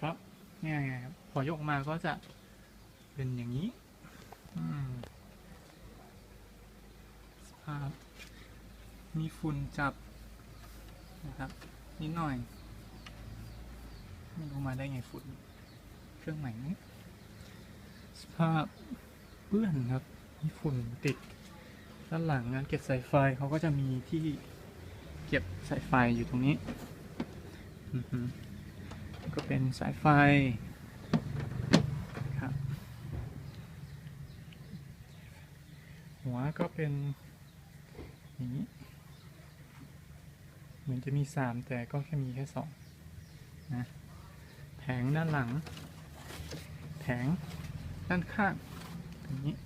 ครับนี่ยไงครับพอยกมาก็จะเป็นอย่างนี้มสภาพมีฝุ่นจับนะครับนิดหน่อยไม่รู้มาได้ไงฝุ่นเครื่องใหม่นี้สภาพเปื้อนครับมีฝุ่นติดด้านหลังงานเก็บสายไฟเขาก็จะมีที่เก็บสายไฟอยู่ตรงนี้อือ ก็เป็นสายไฟครับหัวก็เป็นอย่างนี้ เหมือนจะมีสามแต่ก็แค่มีแค่สองนะแผงด้านหลัง แผงด้านข้างอย่างนี้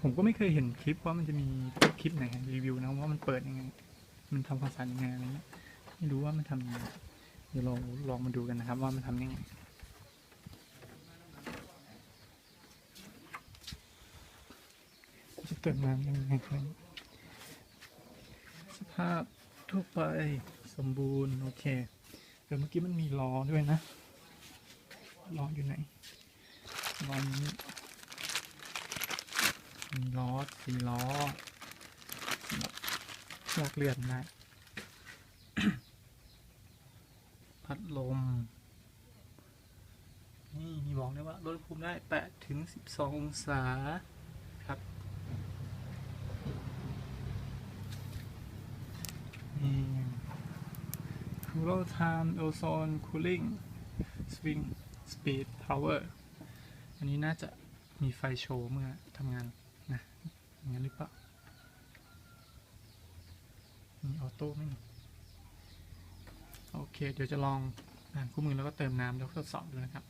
ผมก็ไม่เคยเห็นคลิปว่ามันจะมีคลิปไหนรีวิวนะว่ามันเปิดยังไง มันทำความสะอาดยังไงอะไรเงี้ยไม่รู้ว่ามันทำยังไง เดี๋ยวเราลองมาดูกันนะครับว่ามันทำยังไงจะเติมน้ำยังไงครับสภาพทั่วไปสมบูรณ์ โอเค เดี๋ยวเมื่อกี้มันมีล้อด้วยนะล้ออยู่ไหนล้อนี้มีล้อสี่ล้อหรับลากเลื่อนได้พัดลม นี่ มีบอกได้ว่าลดอุณหภูมิได้8ถึง 12 องศาครับ นี่ Cool Time Ozone Cooling Swing Speed Power อันนี้น่าจะมีไฟโชว์เมื่อทำงานนะอย่างนั้นหรือเปล่า มีออโต้ไหมโอเค เดี๋ยวจะลองอ่านคู่มือแล้วก็เติมน้ำแล้วทดสอบดูนะครับ